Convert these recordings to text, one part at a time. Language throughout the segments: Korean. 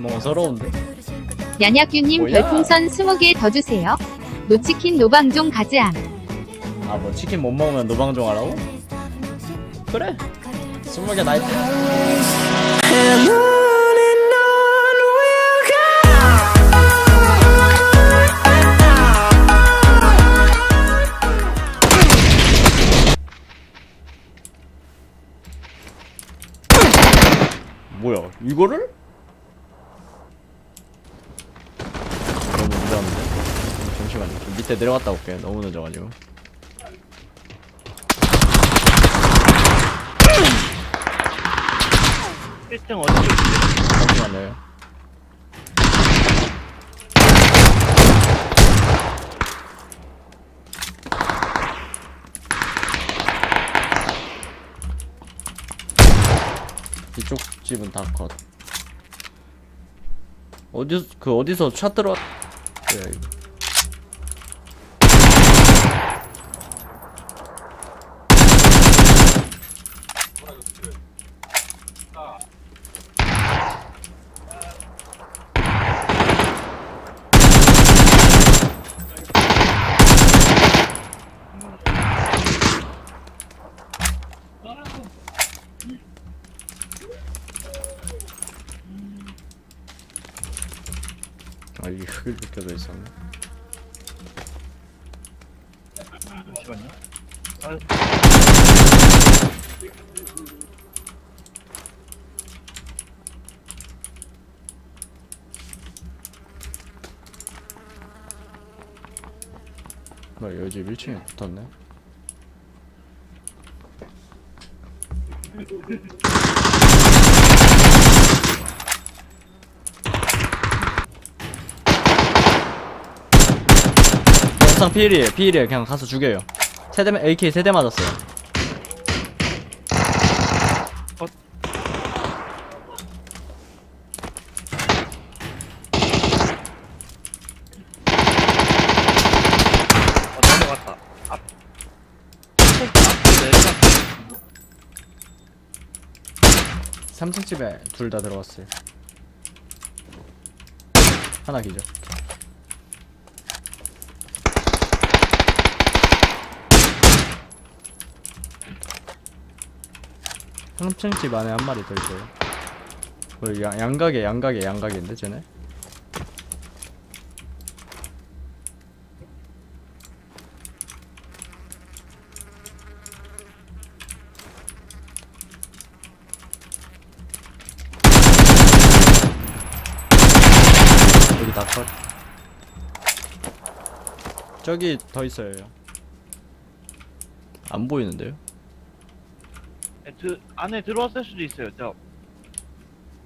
뭔가 서러운데? 얀약규님 뭐야? 별풍선 20개 더 주세요. 노치킨 노방종 가즈함. 아뭐 치킨 못 먹으면 노방종 하라고? 그래 스물 개 나이트 And on and on we'll 뭐야 이거를? 너무 늦었는데 잠시만요. 좀 밑에 내려갔다 올게. 너무 늦어가지고. 일등 어디로 있지? 잠시만요. 이쪽 집은 다 컷. 어디서 그 어디서 차 들어 뭐야 아 이게 흙을 벗겨져 있었네 잠시만요. 아, 뭐야 여기 집 1층에 붙었네 영상 피일이에요 피일이에요 그냥 가서 죽여요 세대 AK 세대 맞았어요 어, 넘어갔다. 앞. 내려갔다. 3층 집에 둘 다 들어갔어요 하나 기죠 삼층집 안에 한 마리 더 있어요 뭐 양, 양각에 양각에 양각인데 쟤네? 여기 다컷 저기 더 있어요. 안 보이는데요? 네, 드, 안에 들어왔을 수도 있어요. 저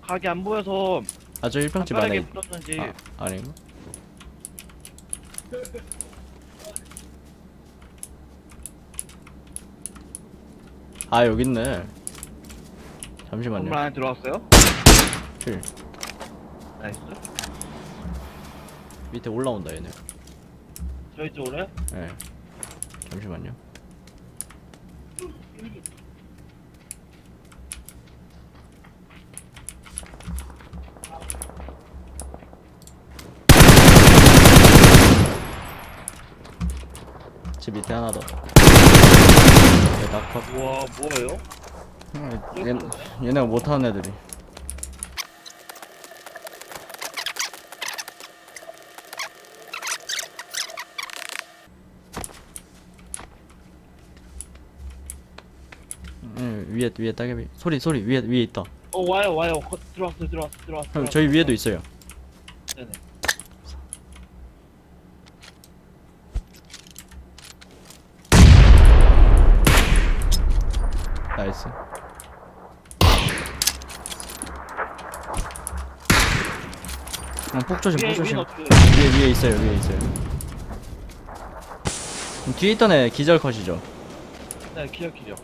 각이 안 보여서 아저 1평집 안에 담벼락에 있- 붙었는지 아, 아닌가? 아 여기 있네 잠시만요 건물 안에 들어왔어요. 킬 나이스. 밑에 올라온다 얘네 저희 쪽으로 예 잠시만요 집 밑에 하나 더 네, 낙합 우와 뭐예요? 얘, 얘네가 못하는 애들이 응 위에 위에 따개비 소리 소리 위에 위에 있다 어 와요 와요 거, 들어왔어 들어왔어 들어왔어. 형 들어왔어. 저희 위에도 있어요 네네. 나이스 형, 폭 조심 폭 조심? 위에 위에 있어요 위에 있어요 그럼 뒤에 있던 애 기절 컷이죠 네 기억이죠.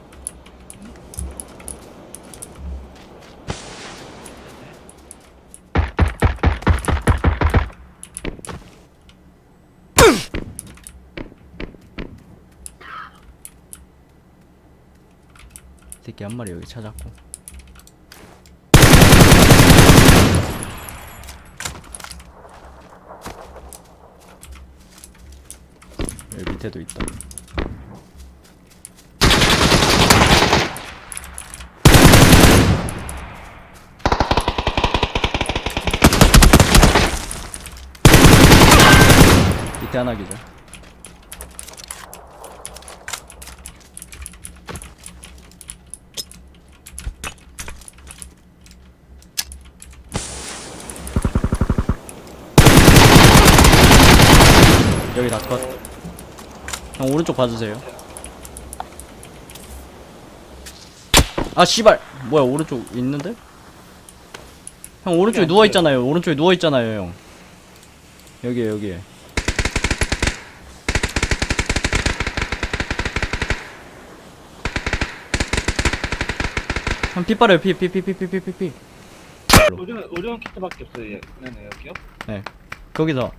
새끼 한 마리 여기 찾았고. 여기 밑에도 있다. 밑에 하나 기절. 여기 다컷. 형 오른쪽 봐주세요. 아 씨발! 뭐야 오른쪽 있는데? 형 오른쪽에 네, 누워있잖아요. 오른쪽에 누워있잖아요 형. 여기에 여기에. 형 피빠래요 피 피 피 피 피 피피피. 오전 오전 키트밖에 없어요. 얘는 네, 네, 여기요? 네. 거기서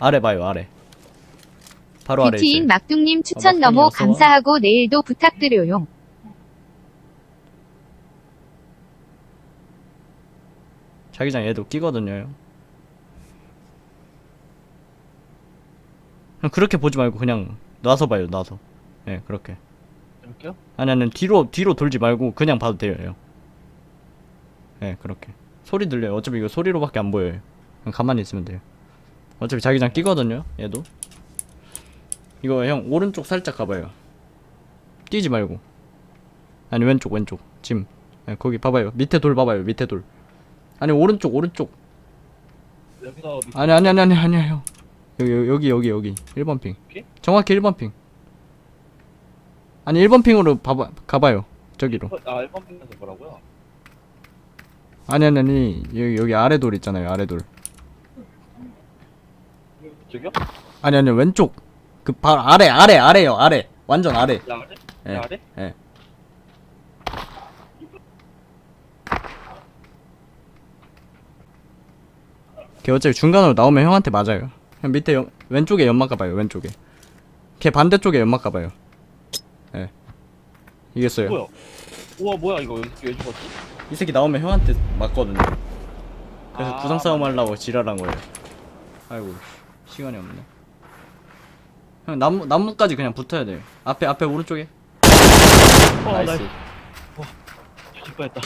아래 봐요 아래. 바로 아래 뷰티인. 막둥님 추천 막둥이 너무 어서. 감사하고 내일도 부탁드려요. 자기장 얘도 끼거든요. 형. 그냥 그렇게 보지 말고 그냥 놔서 봐요, 놔서. 예, 네, 그렇게. 이렇게요? 아니, 아니, 뒤로, 뒤로 돌지 말고 그냥 봐도 돼요, 형. 예, 네, 그렇게. 소리 들려요. 어차피 이거 소리로밖에 안 보여요. 그냥 가만히 있으면 돼요. 어차피 자기장 끼거든요, 얘도. 이거 형, 오른쪽 살짝 가봐요. 뛰지 말고. 아니, 왼쪽, 왼쪽. 짐. 예, 거기 봐봐요. 밑에 돌 봐봐요, 밑에 돌. 아니, 오른쪽, 오른쪽. 아니 아니 아니 아니 아니야 형 여기 여기 여기 여기 1번 핑 오케이. 정확히 1번 핑 아니 1번 핑으로 봐봐 가봐요 저기로 아, 1번 핑에서 뭐라고요? 아니 아니 아니 여기 여기 아래 돌 있잖아요 아래 돌 저기요? 아니 아니 왼쪽 그 바로 아래 아래 아래요 아래 완전 아래 야, 아래? 예. 야, 아래? 예 걔 어차피 중간으로 나오면 형한테 맞아요 형 밑에 연- 왼쪽에 연막 가봐요 왼쪽에 걔 반대쪽에 연막 가봐요 예 이겼어요 뭐야? 우와, 뭐야, 이거 왜, 왜 죽었지? 이 새끼 나오면 형한테 맞거든요. 그래서 아, 구상 싸움. 하려고 지랄한 거예요. 아이고 시간이 없네. 형 나무 나무까지 그냥 붙어야 돼요. 앞에 앞에 오른쪽에. 어, 나이스. 나이스. 뒤질 뻔했다.